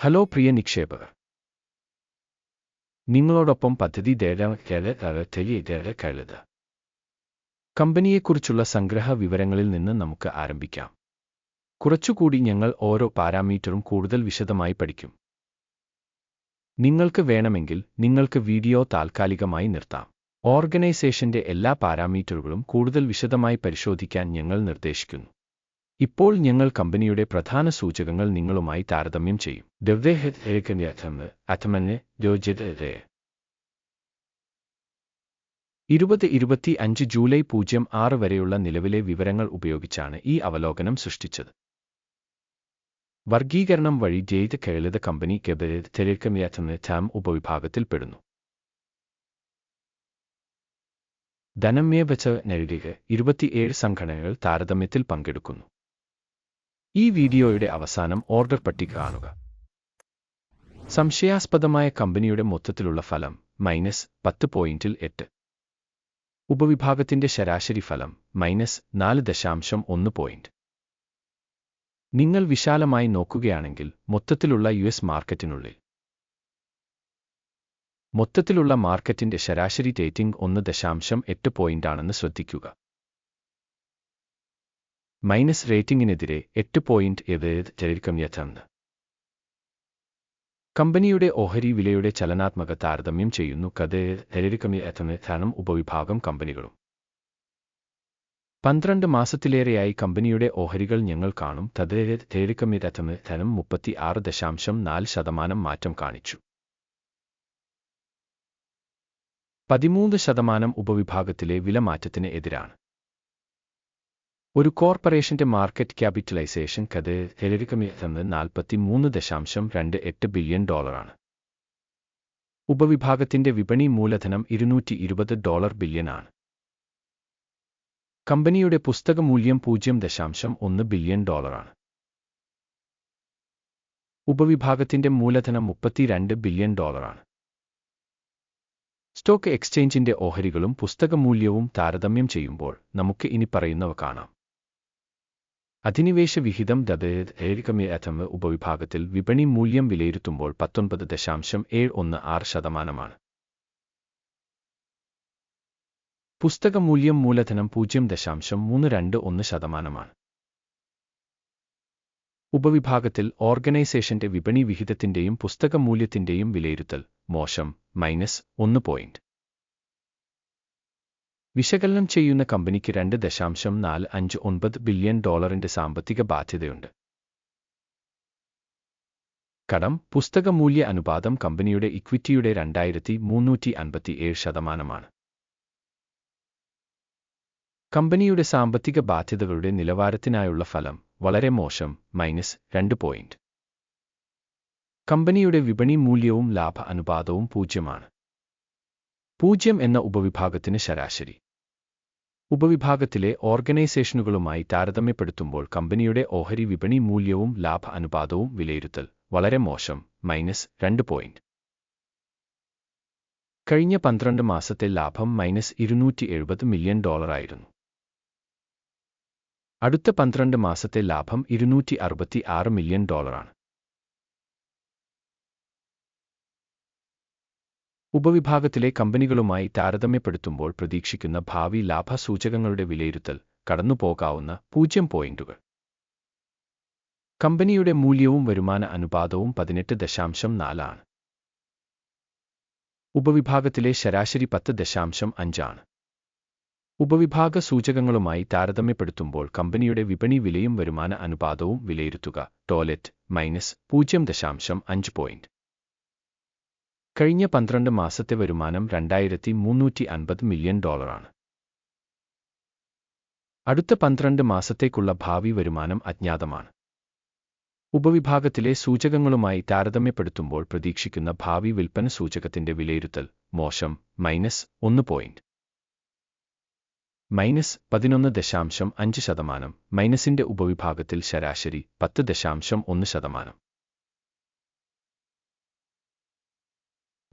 Hello പ്രിയ നിക്ഷേപകർ. നിങ്ങളോടൊപ്പം പദ്ധതി കഴുത്. കമ്പനിയെക്കുറിച്ചുള്ള സംഗ്രഹ വിവരങ്ങളിൽ നിന്ന് നമുക്ക് ആരംഭിക്കാം. കുറച്ചുകൂടി ഞങ്ങൾ ഓരോ പാരാമീറ്ററും കൂടുതൽ വിശദമായി പഠിക്കും. നിങ്ങൾക്ക് വേണമെങ്കിൽ നിങ്ങൾക്ക് വീഡിയോ താൽക്കാലികമായി നിർത്താം. ഓർഗനൈസേഷന്റെ എല്ലാ പാരാമീറ്ററുകളും കൂടുതൽ വിശദമായി പരിശോധിക്കാൻ ഞങ്ങൾ നിർദ്ദേശിക്കുന്നു. ഇപ്പോൾ ഞങ്ങൾ കമ്പനിയുടെ പ്രധാന സൂചകങ്ങൾ നിങ്ങളുമായി താരതമ്യം ചെയ്യും. ഇരുപത് ഇരുപത്തി അഞ്ച് ജൂലൈ പൂജ്യം ആറ് വരെയുള്ള നിലവിലെ വിവരങ്ങൾ ഉപയോഗിച്ചാണ് ഈ അവലോകനം സൃഷ്ടിച്ചത്. വർഗീകരണം വഴി ജെയ്ത് കേളിത കമ്പനി തെരക്കമിയാറ്റുന്ന ടാം ഉപവിഭാഗത്തിൽപ്പെടുന്നു ധനമേ വെച്ച നെഴുതിക ഇരുപത്തിയേഴ് സംഘടനകൾ താരതമ്യത്തിൽ പങ്കെടുക്കുന്നു. ഈ വീഡിയോയുടെ അവസാനം ഓർഡർ പട്ടിക കാണുക. സംശയാസ്പദമായ കമ്പനിയുടെ മൊത്തത്തിലുള്ള ഫലം മൈനസ് പത്ത് പോയിന്റിൽ എട്ട്. ഉപവിഭാഗത്തിന്റെ ശരാശരി ഫലം മൈനസ് നാല് ദശാംശം ഒന്ന് പോയിന്റ്. നിങ്ങൾ വിശാലമായി നോക്കുകയാണെങ്കിൽ മൊത്തത്തിലുള്ള യു എസ് മാർക്കറ്റിനുള്ളിൽ. മൊത്തത്തിലുള്ള മാർക്കറ്റിന്റെ ശരാശരി റേറ്റിംഗ് ഒന്ന് ദശാംശം എട്ട് പോയിന്റാണെന്ന് ശ്രദ്ധിക്കുക. മൈനസ് റേറ്റിംഗിനെതിരെ എട്ട് പോയിന്റ് എതിർക്കം യഥാണ് കമ്പനിയുടെ ഓഹരി വിലയുടെ ചലനാത്മക താരതമ്യം ചെയ്യുന്നു കഥ ധനം ഉപവിഭാഗം കമ്പനികളും. പന്ത്രണ്ട് മാസത്തിലേറെയായി കമ്പനിയുടെ ഓഹരികൾ ഞങ്ങൾ കാണും തദ്രേരിക്കമിരത്തമ് ധനം മുപ്പത്തി ആറ് ദശാംശം നാല് ശതമാനം മാറ്റം കാണിച്ചു. പതിമൂന്ന് ശതമാനം ഉപവിഭാഗത്തിലെ വിലമാറ്റത്തിന് എതിരാണ്. ഒരു കോർപ്പറേഷന്റെ മാർക്കറ്റ് ക്യാപിറ്റലൈസേഷൻ ഹെലരിക്കമിയെന്ന് നാൽപ്പത്തി മൂന്ന് ദശാംശം രണ്ട് എട്ട് ബില്യൺ ഡോളറാണ്. ഉപവിഭാഗത്തിന്റെ വിപണി മൂലധനം ഇരുന്നൂറ്റി ഇരുപത് ഡോളർ ബില്യനാണ് കമ്പനിയുടെ പുസ്തക മൂല്യം പൂജ്യം ദശാംശം ഒന്ന് ബില്യൺ ഡോളറാണ് ഉപവിഭാഗത്തിന്റെ മൂലധനം മുപ്പത്തിരണ്ട് ബില്യൺ ഡോളറാണ് സ്റ്റോക്ക് എക്സ്ചേഞ്ചിന്റെ ഓഹരികളും പുസ്തക മൂല്യവും താരതമ്യം ചെയ്യുമ്പോൾ നമുക്ക് ഇനി പറയുന്നവ കാണാം. അധിനിവേശ വിഹിതം ദബേരിക്കമിയഥമ് ഉപവിഭാഗത്തിൽ വിപണി മൂല്യം വിലയിരുത്തുമ്പോൾ പത്തൊൻപത് ദശാംശം ഏഴ് ഒന്ന് ആറ് ശതമാനമാണ്. പുസ്തക മൂല്യം മൂലധനം പൂജ്യം ദശാംശം മൂന്ന് രണ്ട് ഒന്ന് ശതമാനമാണ്. ഉപവിഭാഗത്തിൽ ഓർഗനൈസേഷന്റെ വിപണി വിഹിതത്തിന്റെയും പുസ്തക മൂല്യത്തിന്റെയും വിലയിരുത്തൽ മോശം മൈനസ് ഒന്ന് പോയിന്റ്. വിശകലനം ചെയ്യുന്ന കമ്പനിക്ക് രണ്ട് ദശാംശം നാല് അഞ്ച് ഒൻപത് ബില്യൺ ഡോളറിന്റെ സാമ്പത്തിക ബാധ്യതയുണ്ട്. കടം പുസ്തക മൂല്യ അനുപാതം കമ്പനിയുടെ ഇക്വിറ്റിയുടെ രണ്ടായിരത്തി മുന്നൂറ്റി അൻപത്തി ഏഴ് ശതമാനമാണ്. കമ്പനിയുടെ സാമ്പത്തിക ബാധ്യതകളുടെ നിലവാരത്തിനായുള്ള ഫലം വളരെ മോശം മൈനസ് രണ്ട് പോയിന്റ്. കമ്പനിയുടെ വിപണി മൂല്യവും ലാഭ അനുപാതവും പൂജ്യമാണ്. പൂജ്യം എന്ന ഉപവിഭാഗത്തിന് ശരാശരി. ഉപവിഭാഗത്തിലെ ഓർഗനൈസേഷനുകളുമായി താരതമ്യപ്പെടുത്തുമ്പോൾ കമ്പനിയുടെ ഓഹരി വിപണി മൂല്യവും ലാഭ അനുപാതവും വിലയിരുത്തൽ വളരെ മോശം മൈനസ് രണ്ട് പോയിന്റ്. കഴിഞ്ഞ പന്ത്രണ്ട് മാസത്തെ ലാഭം മൈനസ് ഇരുന്നൂറ്റി എഴുപത് മില്യൺ ഡോളറായിരുന്നു അടുത്ത പന്ത്രണ്ട് മാസത്തെ ലാഭം ഇരുന്നൂറ്റി അറുപത്തി ആറ് മില്യൺ ഡോളറാണ് ഉപവിഭാഗത്തിലെ കമ്പനികളുമായി താരതമ്യപ്പെടുത്തുമ്പോൾ പ്രതീക്ഷിക്കുന്ന ഭാവി ലാഭസൂചകങ്ങളുടെ വിലയിരുത്തൽ കടന്നുപോകാവുന്ന പൂജ്യം പോയിന്റുകൾ. കമ്പനിയുടെ മൂല്യവും വരുമാന അനുപാതവും പതിനെട്ട് ദശാംശം നാലാണ് ഉപവിഭാഗത്തിലെ ശരാശരി പത്ത് ദശാംശം അഞ്ചാണ് ഉപവിഭാഗ സൂചകങ്ങളുമായി താരതമ്യപ്പെടുത്തുമ്പോൾ കമ്പനിയുടെ വിപണി വിലയും വരുമാന അനുപാതവും വിലയിരുത്തുക ടോയ്ലറ്റ് മൈനസ് പൂജ്യം ദശാംശം അഞ്ച് പോയിന്റ്. കഴിഞ്ഞ പന്ത്രണ്ട് മാസത്തെ വരുമാനം രണ്ടായിരത്തി മുന്നൂറ്റി അൻപത് മില്യൺ ഡോളറാണ്. അടുത്ത പന്ത്രണ്ട് മാസത്തേക്കുള്ള ഭാവി വരുമാനം അജ്ഞാതമാണ്. ഉപവിഭാഗത്തിലെ സൂചകങ്ങളുമായി താരതമ്യപ്പെടുത്തുമ്പോൾ പ്രതീക്ഷിക്കുന്ന ഭാവി വിൽപ്പന സൂചകത്തിന്റെ വിലയിരുത്തൽ മോശം മൈനസ് ഒന്ന് പോയിന്റ്. മൈനസ് പതിനൊന്ന് ദശാംശം അഞ്ച് ശതമാനം മൈനസിന്റെ ഉപവിഭാഗത്തിൽ ശരാശരി പത്ത് ദശാംശം ഒന്ന് ശതമാനം.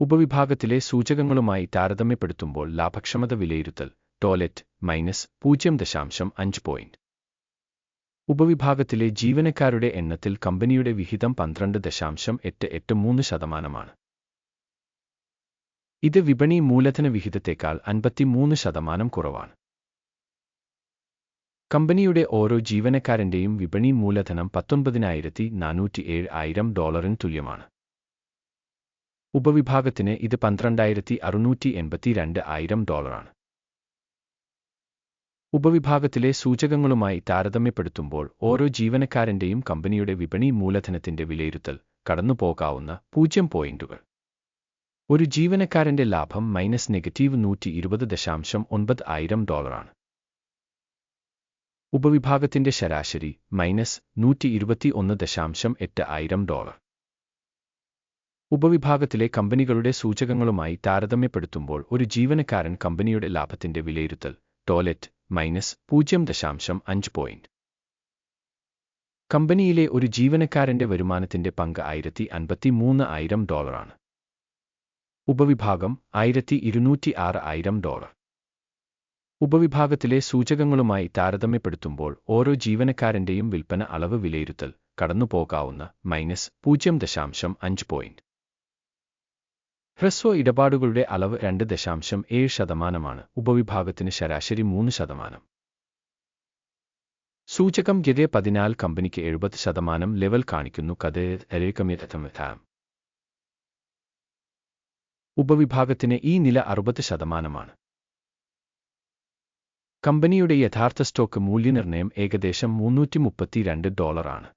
ഉപവിഭാഗത്തിലെ സൂചകങ്ങളുമായി താരതമ്യപ്പെടുത്തുമ്പോൾ ലാഭക്ഷമത വിലയിരുത്തൽ ടോയ്ലറ്റ് മൈനസ് പൂജ്യം ദശാംശം അഞ്ച് പോയിന്റ് ഉപവിഭാഗത്തിലെ ജീവനക്കാരുടെ എണ്ണത്തിൽ കമ്പനിയുടെ വിഹിതം പന്ത്രണ്ട് ദശാംശം എട്ട് എട്ട് മൂന്ന് ശതമാനമാണ്. ഇത് വിപണി മൂലധന വിഹിതത്തേക്കാൾ അൻപത്തിമൂന്ന് ശതമാനം കുറവാണ്. കമ്പനിയുടെ ഓരോ ജീവനക്കാരന്റെയും വിപണി മൂലധനം പത്തൊൻപതിനായിരത്തി നാനൂറ്റിയേഴ് ആയിരം ഡോളറിന് തുല്യമാണ്. ഉപവിഭാഗത്തിന് ഇത് പന്ത്രണ്ടായിരത്തി അറുന്നൂറ്റി എൺപത്തിരണ്ട് ആയിരം ഡോളറാണ്. ഉപവിഭാഗത്തിലെ സൂചകങ്ങളുമായി താരതമ്യപ്പെടുത്തുമ്പോൾ ഓരോ ജീവനക്കാരന്റെയും കമ്പനിയുടെ വിപണി മൂലധനത്തിന്റെ വിലയിരുത്തൽ കടന്നുപോകാവുന്ന പൂജ്യം പോയിന്റുകൾ. ഒരു ജീവനക്കാരന്റെ ലാഭം മൈനസ് നെഗറ്റീവ് നൂറ്റി ഇരുപത് ദശാംശം ഒൻപത് ആയിരം ഡോളറാണ്. ഉപവിഭാഗത്തിന്റെ ശരാശരി മൈനസ് നൂറ്റി ഇരുപത്തി ഒന്ന് ദശാംശം എട്ട് ആയിരം ഡോളർ. ഉപവിഭാഗത്തിലെ കമ്പനികളുടെ സൂചകങ്ങളുമായി താരതമ്യപ്പെടുത്തുമ്പോൾ ഒരു ജീവനക്കാരൻ കമ്പനിയുടെ ലാഭത്തിന്റെ വിലയിരുത്തൽ ടോയ്ലറ്റ് മൈനസ് പൂജ്യം ദശാംശം അഞ്ച് പോയിന്റ് കമ്പനിയിലെ ഒരു ജീവനക്കാരന്റെ വരുമാനത്തിന്റെ പങ്ക് ആയിരത്തി അൻപത്തി മൂന്ന് ആയിരം ഡോളറാണ് ഉപവിഭാഗം ആയിരത്തി ഇരുന്നൂറ്റി ആറ് ആയിരം ഡോളർ ഉപവിഭാഗത്തിലെ സൂചകങ്ങളുമായി താരതമ്യപ്പെടുത്തുമ്പോൾ ഓരോ ജീവനക്കാരന്റെയും വിൽപ്പന അളവ് വിലയിരുത്തൽ കടന്നുപോകാവുന്ന മൈനസ് പൂജ്യം ദശാംശം അഞ്ച് പോയിന്റ് ഹ്രസ്വ ഇടപാടുകളുടെ അളവ് രണ്ട് ദശാംശം ഏഴ് ശതമാനമാണ്. ഉപവിഭാഗത്തിന് ശരാശരി മൂന്ന് ശതമാനം. സൂചകം ഗതെ പതിനാല് കമ്പനിക്ക് എഴുപത് ശതമാനം ലെവൽ കാണിക്കുന്നു. കഥ ഉപവിഭാഗത്തിന് ഈ നില അറുപത് ശതമാനമാണ്. കമ്പനിയുടെ യഥാർത്ഥ സ്റ്റോക്ക് മൂല്യനിർണയം ഏകദേശം മുന്നൂറ്റി മുപ്പത്തിരണ്ട് ഡോളറാണ്.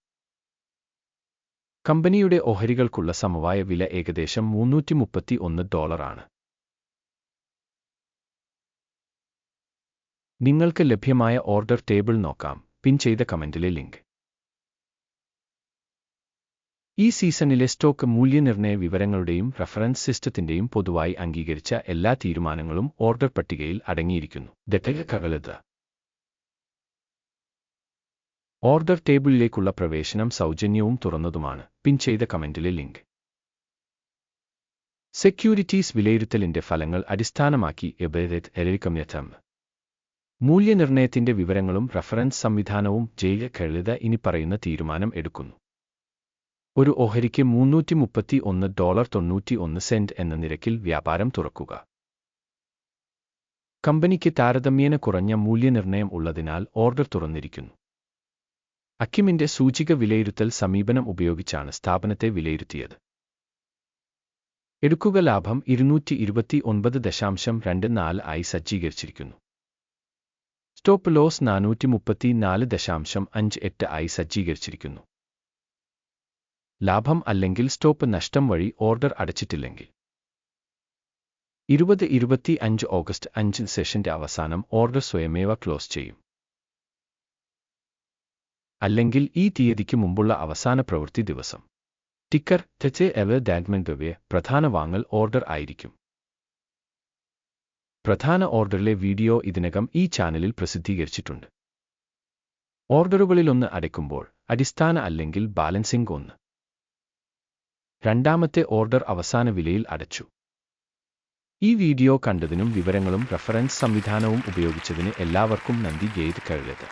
കമ്പനിയുടെ ഓഹരികൾക്കുള്ള സമവായ വില ഏകദേശം മുന്നൂറ്റി മുപ്പത്തി ഒന്ന് ഡോളറാണ്. നിങ്ങൾക്ക് ലഭ്യമായ ഓർഡർ ടേബിൾ നോക്കാം പിൻ ചെയ്ത കമന്റിലെ ലിങ്ക്. ഈ സീസണിലെ സ്റ്റോക്ക് മൂല്യനിർണയ വിവരങ്ങളുടെയും റഫറൻസ് സിസ്റ്റത്തിന്റെയും പൊതുവായി അംഗീകരിച്ച എല്ലാ തീരുമാനങ്ങളും ഓർഡർ പട്ടികയിൽ അടങ്ങിയിരിക്കുന്നു. ദത്തകകളത് ഓർഡർ ടേബിളിലേക്കുള്ള പ്രവേശനം സൗജന്യവും തുറന്നതുമാണ്. പിൻ ചെയ്ത കമന്റിലെ ലിങ്ക്. സെക്യൂരിറ്റീസ് വിലയിരുത്തലിന്റെ ഫലങ്ങൾ അടിസ്ഥാനമാക്കി എബേദത്ത് എലരിക്കമ്യഥം മൂല്യനിർണയത്തിന്റെ വിവരങ്ങളും റഫറൻസ് സംവിധാനവും ജയില കഴുത ഇനി പറയുന്ന തീരുമാനം എടുക്കുന്നു. ഒരു ഓഹരിക്ക് മുന്നൂറ്റി മുപ്പത്തി ഒന്ന് ഡോളർ തൊണ്ണൂറ്റി ഒന്ന് സെന്റ് എന്ന നിരക്കിൽ വ്യാപാരം തുറക്കുക. കമ്പനിക്ക് താരതമ്യേന കുറഞ്ഞ മൂല്യനിർണയം ഉള്ളതിനാൽ ഓർഡർ തുറന്നിരിക്കുന്നു. അക്കിമിന്റെ സൂചിക വിലയിരുത്തൽ സമീപനം ഉപയോഗിച്ചാണ് സ്ഥാപനത്തെ വിലയിരുത്തിയത്. എടുക്കുക ലാഭം ഇരുന്നൂറ്റി ഇരുപത്തി ഒൻപത് ദശാംശം രണ്ട് നാല് ആയി സജ്ജീകരിച്ചിരിക്കുന്നു. സ്റ്റോപ്പ് ലോസ് നാനൂറ്റി മുപ്പത്തി നാല് ദശാംശം അഞ്ച് എട്ട് ആയി സജ്ജീകരിച്ചിരിക്കുന്നു. ലാഭം അല്ലെങ്കിൽ സ്റ്റോപ്പ് നഷ്ടം വഴി ഓർഡർ അടച്ചിട്ടില്ലെങ്കിൽ. ഇരുപത് ഇരുപത്തി അഞ്ച് ഓഗസ്റ്റ് അഞ്ച് സെഷന്റെ അവസാനം ഓർഡർ സ്വയമേവ ക്ലോസ് ചെയ്യും. അല്ലെങ്കിൽ ഈ തീയതിക്ക് മുമ്പുള്ള അവസാന പ്രവൃത്തി ദിവസം. ടിക്കർ തെച്ച് എവ ഡാഗ്മെന്റ് പ്രധാന വാങ്ങൽ ഓർഡർ ആയിരിക്കും. പ്രധാന ഓർഡറിലെ വീഡിയോ ഇതിനകം ഈ ചാനലിൽ പ്രസിദ്ധീകരിച്ചിട്ടുണ്ട്. ഓർഡറുകളിലൊന്ന് അടയ്ക്കുമ്പോൾ അടിസ്ഥാന അല്ലെങ്കിൽ ബാലൻസിംഗ് ഒന്ന്. രണ്ടാമത്തെ ഓർഡർ അവസാന വിലയിൽ അടച്ചു. ഈ വീഡിയോ കണ്ടതിനും വിവരങ്ങളും റഫറൻസ് സംവിധാനവും ഉപയോഗിച്ചതിന് എല്ലാവർക്കും നന്ദി ഗെയ്ത് കഴുകരുത്